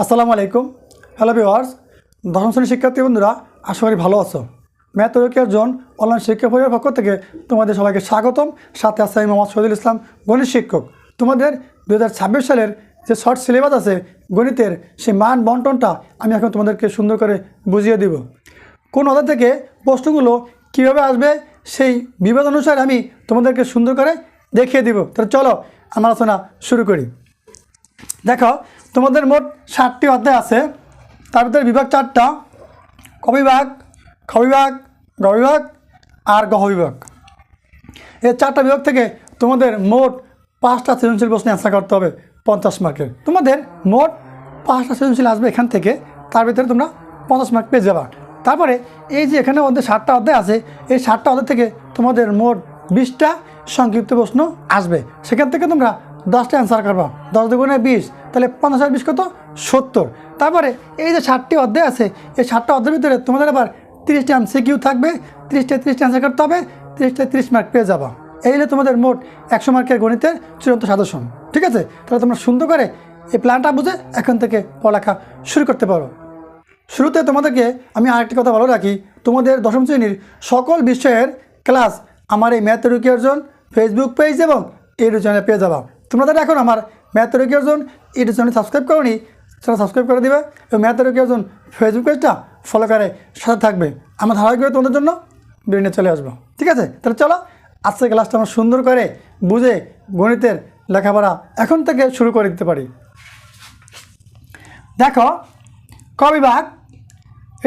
আসসালামু আলাইকুম। Hello viewers দশম শ্রেণির শিক্ষার্থী বন্ধুরা, আশা করি ভালো আছো। ম্যাথ রোকিয়ার জন অনলাইন শিক্ষা পরিবারের পক্ষ থেকে তোমাদের সবাইকে স্বাগতম। সাথে আছে আমি মোহাম্মদ শহীদুল ইসলাম, গণিত শিক্ষক। তোমাদের দু হাজার ছাব্বিশ সালের যে শর্ট সিলেবাস আছে গণিতের, সেই মান বন্টনটা আমি এখন তোমাদেরকে সুন্দর করে বুঝিয়ে দিব। কোন অধ্যায় থেকে প্রশ্নগুলো কীভাবে আসবে, সেই বিভাগ অনুসারে আমি তোমাদেরকে সুন্দর করে দেখিয়ে দিব। তাহলে চলো আমার আলোচনা শুরু করি। দেখো তোমাদের মোট ষাটটি অধ্যায় আছে। তার ভিতরে বিভাগ চারটা। ক বিভাগ, খ বিভাগ, গ বিভাগ আর গহ বিভাগ। এই চারটা বিভাগ থেকে তোমাদের মোট পাঁচটা সৃজনশীল প্রশ্নে অ্যান্সার করতে হবে পঞ্চাশ মার্কের। তোমাদের মোট পাঁচটা সৃজনশীল আসবে এখান থেকে, তার ভিতরে তোমরা পঞ্চাশ মার্ক পেয়ে যাবা। তারপরে এই যে এখানে অধ্যায় ষাটটা অধ্যায় আছে, এই ষাটটা অধ্যায় থেকে তোমাদের মোট বিশটা সংক্ষিপ্ত প্রশ্ন আসবে। সেখান থেকে তোমরা দশটা অ্যান্সার করবা। দশ দুগুণে বিশ, তাহলে পঞ্চাশ আর বিশ কত? সত্তর। তারপরে এই যে ষাটটি অধ্যায় আছে, এই ষাটটা অধ্যায়ের ভিতরে তোমাদের আবার তিরিশটি তিরিশটা এমসিকিউ থাকবে। তিরিশটা তিরিশটা অ্যান্সার করতে হবে তিরিশটা তিরিশ মার্ক পেয়ে যাবা। এই হলো তোমাদের মোট একশো মার্কের গণিতের চূড়ান্ত সাদর্শন ঠিক আছে? তাহলে তোমরা সুন্দর করে এই প্ল্যানটা বুঝে এখন থেকে পড়ালেখা শুরু করতে পারো। শুরুতে তোমাদেরকে আমি আরেকটি কথা ভালো রাখি। তোমাদের দশম শ্রেণির সকল বিষয়ের ক্লাস আমার এই math rookie Arjon Facebook page এবং ইউটিউব চ্যানেলে পেয়ে যাবা। তোমরা যারা এখন আমার math rookie Arjon YouTube channel subscribe করোনি, সেটা সাবস্ক্রাইব করে দিবে এবং ম্যাথ রুকি অর্জন ফেসবুক পেজটা ফলো করে সাথে থাকবে। আমরা ধারাবাহিকভাবে তোমাদের জন্য বিভিন্ন চলে আসব। ঠিক আছে? তাহলে চলো, আজকে ক্লাসটা আমরা সুন্দর করে বুঝে গণিতের লেখাপড়া এখন থেকে শুরু করে দিতে পারি। দেখো, ক বিভাগ?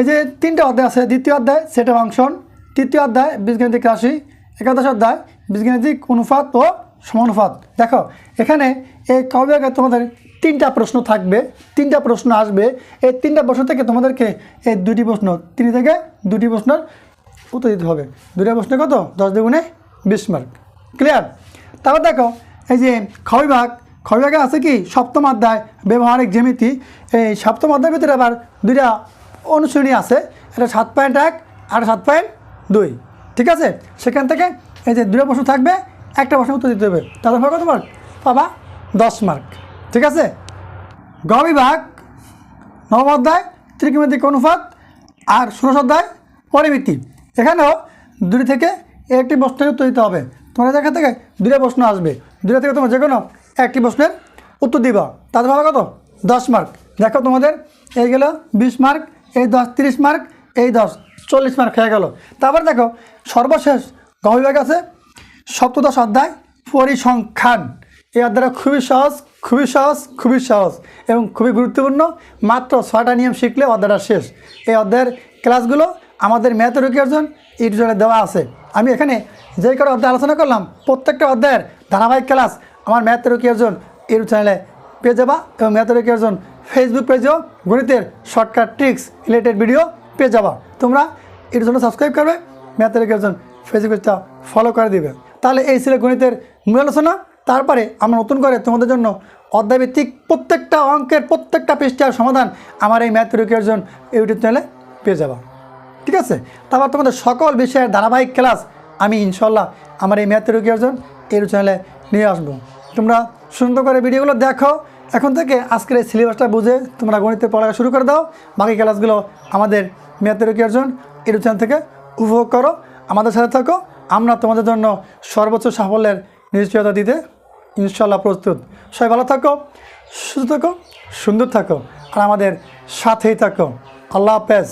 এই যে তিনটে অধ্যায় আছে, দ্বিতীয় অধ্যায়, সেটা ফাংশন তৃতীয় অধ্যায়, বীজগণিতিক রাশি, একাদশ অধ্যায়, বীজগণিতিক অনুপাত ও সমানুপাত দেখো, এখানে এই ক বিভাগে তোমাদের তিনটা প্রশ্ন থাকবে, তিনটা প্রশ্ন আসবে, এই তিনটা প্রশ্ন থেকে তোমাদেরকে এই দুটি প্রশ্ন, তিন থেকে দুটি প্রশ্নের উত্তর দিতে হবে। দুটা প্রশ্ন কত? দশ দুগুণে বিশ মার্ক ক্লিয়ার তারপর দেখো, এই যে খবিভাগ বিভাগ খ বিভাগে আছে কি? সপ্তম অধ্যায়, ব্যবহারিক জ্যামিতি। এই সপ্তম অধ্যায়ের ভিতরে আবার দুইটা অনুশ্রেণী আছে, এটা সাত পয়েন্ট এক আর সাত পয়েন্ট দুই। ঠিক আছে? সেখান থেকে এই যে দুটো প্রশ্ন থাকবে একটা প্রশ্ন উত্তর দিতে হবে। তাদের কত মার্ক পাবা দশ মার্ক ঠিক আছে? গ বিভাগ, নবম অধ্যায়, ত্রিকোণমিতিক অনুপাত আর ষোড়শ অধ্যায়, পরিমিতি। এখানেও দুটি থেকে একটি প্রশ্নের উত্তর দিতে হবে। তোমার এখান থেকে দুটো প্রশ্ন আসবে। দুটো থেকে তোমার যে কোনো একটি প্রশ্নের উত্তর দিবা। তাদের ভালো কত? দশ মার্ক দেখো তোমাদের, এই গেল বিশ মার্ক এই দশ, তিরিশ মার্ক এই দশ, চল্লিশ মার্ক হয়ে গেল। তারপর দেখো সর্বশেষ গ বিভাগ আছে সপ্তদশ অধ্যায় পরিসংখ্যান। এই অধ্যায়টা খুবই সহজ খুবই সহজ খুবই সহজ এবং খুবই গুরুত্বপূর্ণ। মাত্র ছয়টা নিয়ম শিখলে অধ্যায়টা শেষ। এই অধ্যায়ের ক্লাসগুলো আমাদের ম্যাথ রুকি অর্জন ইউটিউবে দেওয়া আছে। আমি এখানে যে করে অধ্যায় আলোচনা করলাম, প্রত্যেকটা অধ্যায়ের ধারাবাহিক ক্লাস আমার ম্যাথ রুকি অর্জন ইউটিউব চ্যানেলে পেয়ে যাবা এবং ম্যাথ রুকি অর্জন ফেসবুক পেজেও গণিতের শর্টকাট ট্রিক্স রিলেটেড ভিডিও পেয়ে যাবা। তোমরা এর জন্য সাবস্ক্রাইব করবে ম্যাথ রুকি অর্জন ফেসবুক পেজটা ফলো করে দিবে। তাহলে এই ছিল গণিতের মূল আলোচনা। তারপরে আমরা নতুন করে তোমাদের জন্য অধ্যায়ভিত্তিক প্রত্যেকটা অঙ্কের প্রত্যেকটা পৃষ্ঠার সমাধান আমার এই ম্যাথ রুকি অর্জন ইউটিউব চ্যানেলে পেয়ে যাবা। ঠিক আছে? তারপর তোমাদের সকল বিষয়ের ধারাবাহিক ক্লাস আমি ইনশাল্লাহ আমার এই ম্যাথ রুকি অর্জন ইউটিউব চ্যানেলে নিয়ে আসব। তোমরা সুন্দর করে ভিডিওগুলো দেখো। এখন থেকে আজকের এই সিলেবাসটা বুঝে তোমরা গণিতে পড়া শুরু করে দাও। বাকি ক্লাসগুলো আমাদের math rookie Arjon YouTube channel থেকে উপভোগ করো। আমাদের সাথে থাকো। আমরা তোমাদের জন্য সর্বোচ্চ সাফল্যের নিশ্চয়তা দিতে ইনশাল্লাহ প্রস্তুত। সবাই ভালো থাকো, সুস্থ থাকো, সুন্দর থাকো, আর আমাদের সাথেই থাকো। আল্লাহ হাফেজ।